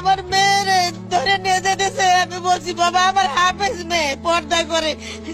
আমার মেয়েরে ধরে নিয়ে যেতেছে আমি বলছি বাবা আমার হাফেজ মেয়ে পর্দা করে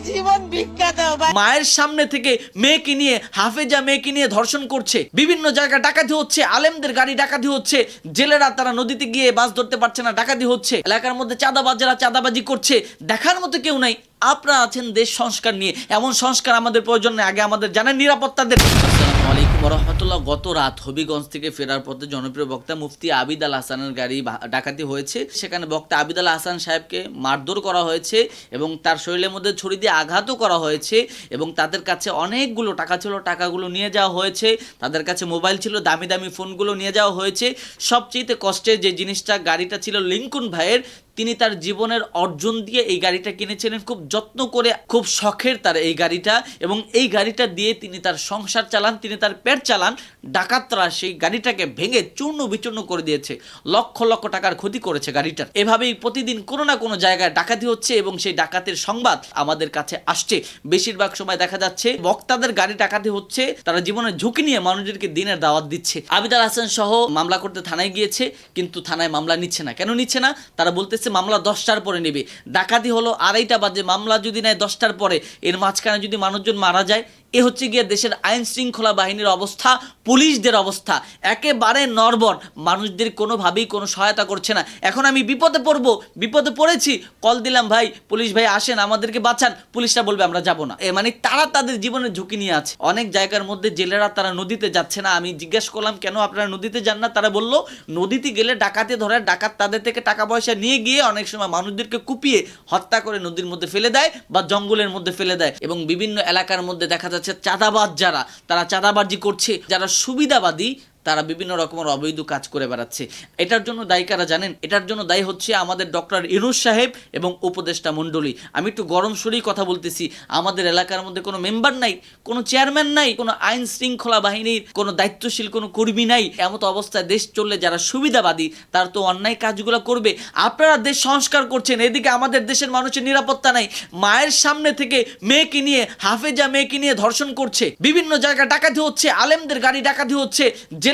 জীবন ভিক্ষা দাও ভাই। মায়ের সামনে থেকে মেয়েকে নিয়ে হাফেজা মেয়েকে নিয়ে ধর্ষণ করছে। বিভিন্ন জায়গায় ডাকাতি হচ্ছে আলেমদের গাড়ি ডাকাতি হচ্ছে। জেলেরা তারা নদীতে গিয়ে বাস ধরতে পারছে না ডাকাতি হচ্ছে। এলাকার মধ্যে চাঁদাবাজেরা চাঁদাবাজি করছে। দেখার মতো কেউ নাই। আপনারা আছেন দেশ সংস্কার নিয়ে। এমন সংস্কার আমাদের প্রয়োজন নেই। আগে আমাদের জানেন নিরাপত্তাদের আসসালামু রহমতুল্লাহ, গত রাত হবিগঞ্জ থেকে ফেরার পথে জনপ্রিয় বক্তা মুফতি আবিদ আল হাসানের গাড়ি ডাকাতি হয়েছে। সেখানে বক্তা আবিদ আল হাসান সাহেবকে মারধর করা হয়েছে এবং তার শরীরের মধ্যে ছড়ি দিয়ে আঘাতও করা হয়েছে এবং তাদের কাছে অনেকগুলো টাকা ছিল, টাকাগুলো নিয়ে যাওয়া হয়েছে। তাদের কাছে মোবাইল ছিল, দামি দামি ফোনগুলো নিয়ে যাওয়া হয়েছে। সবচেয়ে কষ্টের যে জিনিসটা, গাড়িটা ছিল লিঙ্কুন ভাইয়ের তিনি তার জীবনের অর্জন দিয়ে এই গাড়িটা কিনেছিলেন। খুব যত্ন করে, খুব শখের তার এই গাড়িটা এবং এই গাড়িটা দিয়ে তিনি তার সংসার চালান, তিনি তার পেট চালান। ডাকাতরা সেই গাড়িটাকে ভেঙে চূর্ণ বিচূর্ণ করে দিয়েছে। লক্ষ লক্ষ টাকার ক্ষতি করেছে গাড়িটার। এভাবেই প্রতিদিন কোনো না কোনো জায়গায় ডাকাতি হচ্ছে এবং সেই ডাকাতের সংবাদ আমাদের কাছে আসছে। বেশিরভাগ সময় দেখা যাচ্ছে বক্তাদের গাড়ি ডাকাতি হচ্ছে, তারা জীবনের ঝুঁকি নিয়ে মানুষদেরকে দিনের দাওয়াত দিচ্ছে। আবিদার হাসান সহ মামলা করতে থানায় গিয়েছে, কিন্তু থানায় মামলা নিচ্ছে না। কেন নিচ্ছে না? তারা বলতেছে মামলা দশটার পরে নেবে। ডাকাতি হলো আড়াইটা বাজে, মামলা যদি নেয় দশটার পরে, এর মাঝখানে যদি মানুষজন মারা যায় এ হচ্ছে গিয়ে দেশের আইন শৃঙ্খলা বাহিনীর অবস্থা, পুলিশদের অবস্থা। একেবারে নরবর মানুষদের কোনোভাবেই কোনো সহায়তা করছে না। এখন আমি বিপদে পড়ব, বিপদে পড়েছি, কল দিলাম, ভাই, পুলিশ ভাই, আসেন, আমাদেরকে বাঁচান। পুলিশরা বলবে, আমরা যাব না। এ মানে তারা তাদের জীবনের ঝুঁকি নিয়ে আছে। অনেক জায়গার মধ্যে জেলেরা তারা নদীতে যাচ্ছে না। আমি জিজ্ঞেস করলাম, কেন আপনারা নদীতে যান না? তারা বলল, নদীতে গেলে ডাকাতে ধরে, ডাকাত তাদের থেকে টাকা পয়সা নিয়ে গিয়ে অনেক সময় মানুষদেরকে কুপিয়ে হত্যা করে নদীর মধ্যে ফেলে দেয় বা জঙ্গলের মধ্যে ফেলে দেয় এবং বিভিন্ন এলাকার মধ্যে দেখা যাচ্ছে চাঁদাবাজ যারা তারা চাঁদাবাজি করছে যারা সুবিধাবাদী তারা বিভিন্ন রকমের অবৈধ কাজ করে বেড়াচ্ছে। এটার জন্য দায়ী কারা জানেন? এটার জন্য দায়ী হচ্ছে আমাদের ডক্টর ইনুস সাহেব এবং উপদেষ্টা মণ্ডলী। আমি একটু গরম সুরেই কথা বলতেছি। আমাদের এলাকার মধ্যে কোনো মেম্বার নাই, কোনো চেয়ারম্যান নাই, কোনো আইন শৃঙ্খলা বাহিনীর কোনো দায়িত্বশীল কোনো কর্মী নাই। এমত অবস্থায় দেশ চললে যারা সুবিধাবাদী, তারা তো অন্যায় কাজগুলো করবে। আপনারা দেশ সংস্কার করছেন, এদিকে আমাদের দেশের মানুষের নিরাপত্তা নাই। মায়ের সামনে থেকে মেয়েকে নিয়ে, হাফেজা মেয়েকে নিয়ে ধর্ষণ করছে। বিভিন্ন জায়গায় ডাকাতি হচ্ছে, আলেমদের গাড়ি ডাকাতি হচ্ছে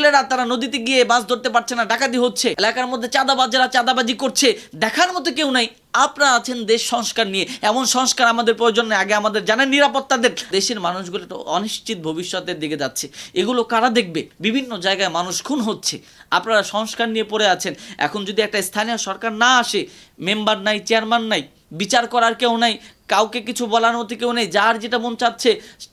জেলেরা তারা নদীতে গিয়ে মাছ ধরতে পারছে না, ডাকাতি হচ্ছে। এলাকার মধ্যে চাঁদাবাজেরা চাঁদাবাজি করছে। দেখার মতো কেউ নাই। আপনারা আছেন দেশ সংস্কার নিয়ে। এমন সংস্কার আমাদের প্রয়োজন নেই। আগে আমাদের জানেন নিরাপত্তাদের। দেশের মানুষগুলো তো অনিশ্চিত ভবিষ্যতের দিকে যাচ্ছে। এগুলো কারা দেখবে? বিভিন্ন জায়গায় মানুষ খুন হচ্ছে। আপনারা সংস্কার নিয়ে পড়ে আছেন। এখন যদি একটা স্থানীয় সরকার না আসে, মেম্বার নাই, চেয়ারম্যান নাই, বিচার করার কেউ নাই কাউকে কিছু বলার মতো কেউ নেই, যার যেটা মন চাচ্ছে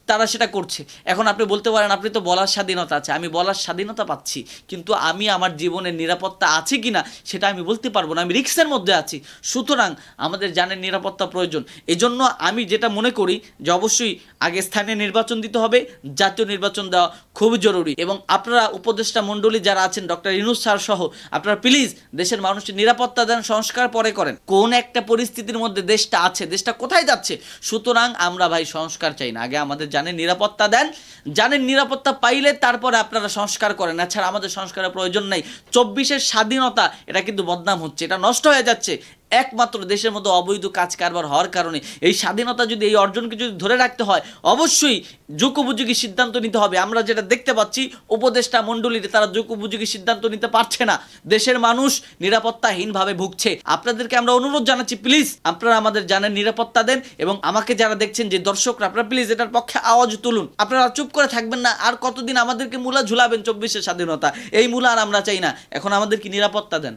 তারা সেটা করছে। এখন আপনি বলতে পারেন, আপনি তো বলার স্বাধীনতা আছে, আমি বলার স্বাধীনতা পাচ্ছি, কিন্তু আমি আমার জীবনের নিরাপত্তা আছে কি না সেটা আমি বলতে পারব না, আমি রিক্সের মধ্যে আছি। সুতরাং আমাদের জানের নিরাপত্তা প্রয়োজন। এজন্য আমি যেটা মনে করি যে অবশ্যই আগে স্থানীয় নির্বাচন দিতে হবে, জাতীয় নির্বাচন দেওয়া খুবই জরুরি। এবং আপনারা উপদেষ্টা মণ্ডলী যারা আছেন, ডক্টর ইনুস স্যার সহ, আপনারা প্লিজ দেশের মানুষের নিরাপত্তা দেন, সংস্কার পরে করেন। কোন একটা পরিস্থিতির মধ্যে দেশটা আছে, দেশটা কোথায় যাচ্ছে। সুতরাং আমরা ভাই সংস্কার চাই না। আগে আমাদের জানে নিরাপত্তা দেন। জানেন নিরাপত্তা পাইলে তারপরে আপনারা সংস্কার করেন। এছাড়া আমাদের সংস্কারের প্রয়োজন নাই। চব্বিশের স্বাধীনতা, এটা কিন্তু বদনাম হচ্ছে। এটা নষ্ট হয়ে যাচ্ছে। একমাত্র দেশের মধ্যে অবৈধ কাজ কারবার হওয়ার কারণে এই স্বাধীনতা যদি এই অর্জনকে যদি ধরে রাখতে হয়, অবশ্যই যুগোপযোগী সিদ্ধান্ত নিতে হবে। আমরা যেটা দেখতে পাচ্ছি, উপদেষ্টা মণ্ডলীতে তারা যুগোপযোগী সিদ্ধান্ত নিতে পারছে না। দেশের মানুষ নিরাপত্তাহীনভাবে ভুগছে। আপনাদেরকে আমরা অনুরোধ জানাচ্ছি প্লিজ আপনারা আমাদের জানেন নিরাপত্তা দেন এবং আমাকে যারা দেখছেন যে দর্শকরা, আপনারা প্লিজ এটার পক্ষে আওয়াজ তুলুন। আপনারা চুপ করে থাকবেন না, আর কতদিন আমাদেরকে মূলা ঝুলাবেন চব্বিশের স্বাধীনতা? এই মূলা আর আমরা চাই না। এখন আমাদের কি নিরাপত্তা দেন?